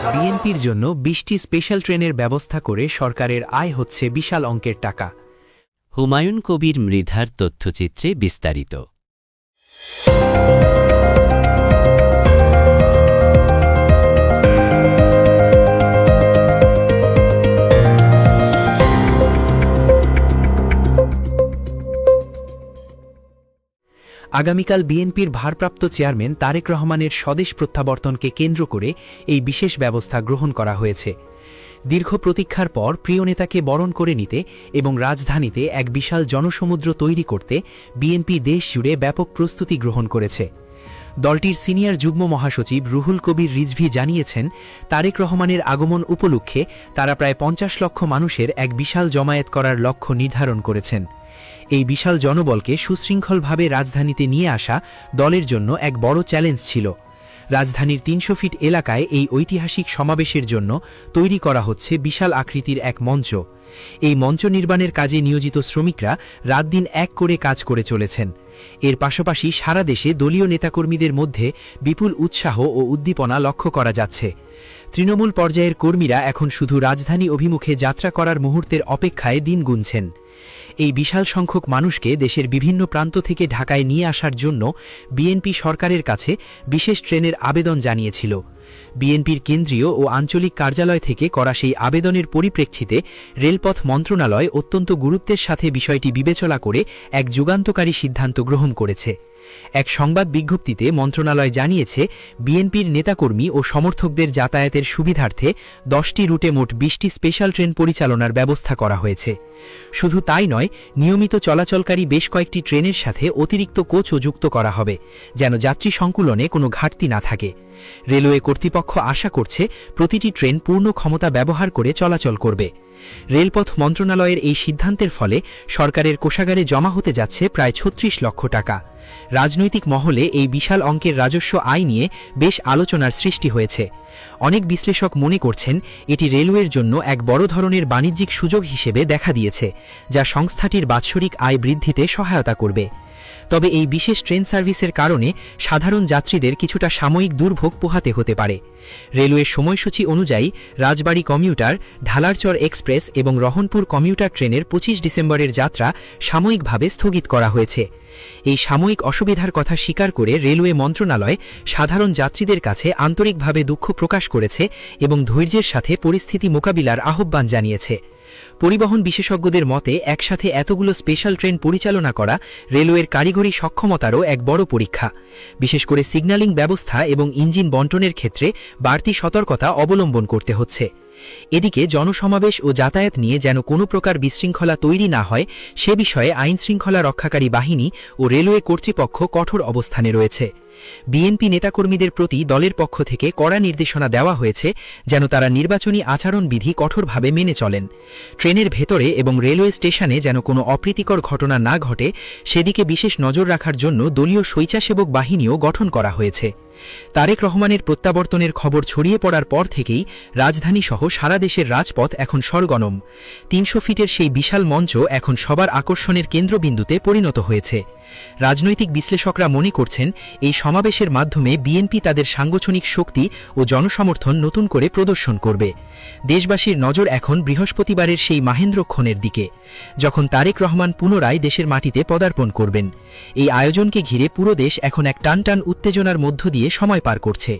বিএনপির জন্য বিশটি স্পেশাল ট্রেনের ব্যবস্থা করে সরকারের আয় হচ্ছে বিশাল অঙ্কের টাকা। হুমায়ুন কবির মৃধার তথ্যচিত্রে বিস্তারিত। আগামীকাল বিএনপির ভারপ্রাপ্ত চেয়ারম্যান তারেক রহমানের স্বদেশ প্রত্যাবর্তনকে কেন্দ্র করে এই বিশেষ ব্যবস্থা গ্রহণ করা হয়েছে। দীর্ঘ প্রতীক্ষার পর প্রিয় নেতাকে বরণ করে নিতে এবং রাজধানীতে এক বিশাল জনসমুদ্র তৈরি করতে বিএনপি দেশ জুড়ে ব্যাপক প্রস্তুতি গ্রহণ করেছে। দলটির সিনিয়র যুগ্ম মহাসচিব রুহুল কবির রিজভি জানিয়েছেন, তারেক রহমানের আগমন উপলক্ষে তারা প্রায় পঞ্চাশ লক্ষ মানুষের এক বিশাল জমায়েত করার লক্ষ্য নির্ধারণ করেছেন। এই বিশাল জনবলকে সুশৃঙ্খলভাবে রাজধানীতে নিয়ে আসা দলের জন্য এক বড় চ্যালেঞ্জ ছিল। রাজধানীর তিনশো ফিট এলাকায় এই ঐতিহাসিক সমাবেশের জন্য তৈরি করা হচ্ছে বিশাল আকৃতির এক মঞ্চ। এই মঞ্চ নির্মাণের কাজে নিয়োজিত শ্রমিকরা রাত দিন এক করে কাজ করে চলেছেন। এর পাশাপাশি সারা দেশে দলীয় নেতাকর্মীদের মধ্যে বিপুল উৎসাহ ও উদ্দীপনা লক্ষ্য করা যাচ্ছে। তৃণমূল পর্যায়ের কর্মীরা এখন শুধু রাজধানী অভিমুখে যাত্রা করার মুহূর্তের অপেক্ষায় দিন গুনছেন। এই বিশাল সংখ্যক মানুষকে দেশের বিভিন্ন প্রান্ত থেকে ঢাকায় নিয়ে আসার জন্য বিএনপি সরকারের কাছে বিশেষ ট্রেনের আবেদন জানিয়েছিল। বিএনপির কেন্দ্রীয় ও আঞ্চলিক কার্যালয় থেকে করা সেই আবেদনের পরিপ্রেক্ষিতে রেলপথ মন্ত্রণালয় অত্যন্ত গুরুত্বের সাথে বিষয়টি বিবেচনা করে এক যুগান্তকারী সিদ্ধান্ত গ্রহণ করেছে। এক সংবাদ বিজ্ঞপ্তিতে মন্ত্রণালয় জানিয়েছে, বিএনপির নেতাকর্মী ও সমর্থকদের যাতায়াতের সুবিধার্থে দশটি রুটে মোট বিশটি স্পেশাল ট্রেন পরিচালনার ব্যবস্থা করা হয়েছে। শুধু তাই নয়, নিয়মিত চলাচলকারী বেশ কয়েকটি ট্রেনের সাথে অতিরিক্ত কোচও যুক্ত করা হবে, যেন যাত্রী সংকুলনে কোনো ঘাটতি না থাকে। রেলওয়ে কর্তৃপক্ষ আশা করছে প্রতিটি ট্রেন পূর্ণ ক্ষমতা ব্যবহার করে চলাচল করবে। রেলপথ মন্ত্রণালয়ের এই সিদ্ধান্তের ফলে সরকারের কোষাগারে জমা হতে যাচ্ছে প্রায় ছত্রিশ লক্ষ টাকা। রাজনৈতিক মহলে এই বিশাল অঙ্কের রাজস্ব আয় নিয়ে বেশ আলোচনার সৃষ্টি হয়েছে। অনেক বিশ্লেষক মনে করছেন, এটি রেলওয়ের জন্য এক বড় ধরনের বাণিজ্যিক সুযোগ হিসেবে দেখা দিয়েছে, যা সংস্থাটির বাৎসরিক আয় বৃদ্ধিতে সহায়তা করবে। তবে এই বিশেষ ট্রেন সার্ভিসের কারণে সাধারণ যাত্রীদের কিছুটা সাময়িক দুর্ভোগ পোহাতে হতে পারে। রেলওয়ের সময়সূচি অনুযায়ী রাজবাড়ী কমিউটার, ঢালারচর এক্সপ্রেস এবং রহনপুর কমিউটার ট্রেনের পঁচিশ ডিসেম্বরের যাত্রা সাময়িকভাবে স্থগিত করা হয়েছে। এই সাময়িক অসুবিধার কথা স্বীকার করে রেলওয়ে মন্ত্রণালয় সাধারণ যাত্রীদের কাছে আন্তরিকভাবে দুঃখ প্রকাশ করেছে এবং ধৈর্যের সাথে পরিস্থিতি মোকাবিলার আহ্বান জানিয়েছে। পরিবহন বিশেষজ্ঞদের মতে, একসাথে এতগুলো স্পেশাল ট্রেন পরিচালনা করা রেলওয়ের কারিগরি সক্ষমতারও এক বড় পরীক্ষা। বিশেষ করে সিগন্যালিং ব্যবস্থা এবং ইঞ্জিন বন্টনের ক্ষেত্রে বাড়তি সতর্কতা অবলম্বন করতে হচ্ছে। এদিকে জনসমাবেশ ও যাতায়াত নিয়ে যেন কোনো প্রকার বিশৃঙ্খলা তৈরি না হয়, সে বিষয়ে আইনশৃঙ্খলা রক্ষাকারী বাহিনী ও রেলওয়ে কর্তৃপক্ষ কঠোর অবস্থানে রয়েছে। বিএনপি নেতাকর্মীদের প্রতি দলের পক্ষ থেকে কড়া নির্দেশনা দেওয়া হয়েছে যেন তারা নির্বাচনী আচরণবিধি কঠোরভাবে মেনে চলেন। ট্রেনের ভেতরে এবং রেলওয়ে স্টেশনে যেন কোনো অপ্রীতিকর ঘটনা না ঘটে, সেদিকে বিশেষ নজর রাখার জন্য দলীয় স্বৈচ্ছাসেবক বাহিনীও গঠন করা হয়েছে। তারেক রহমানের প্রত্যাবর্তনের খবর ছড়িয়ে পড়ার পর থেকেই রাজধানী সহ সারা দেশের রাজপথ এখন সরগনম তিনশো ফিটের সেই বিশাল মঞ্চ এখন সবার আকর্ষণের কেন্দ্রবিন্দুতে পরিণত হয়েছে। রাজনৈতিক বিশ্লেষকরা মনে করছেন, এই সমাবেশের মাধ্যমে বিএনপি তাদের সাংগঠনিক শক্তি ও জনসমর্থন নতুন করে প্রদর্শন করবে। দেশবাসীর নজর এখন বৃহস্পতিবারের সেই মাহেন্দ্রক্ষণের দিকে, যখন তারেক রহমান পুনরায় দেশের মাটিতে পদার্পণ করবেন। এই আয়োজনকে ঘিরে পুরো দেশ এখন এক টানটান উত্তেজনার মধ্য দিয়ে সময় পার করছে।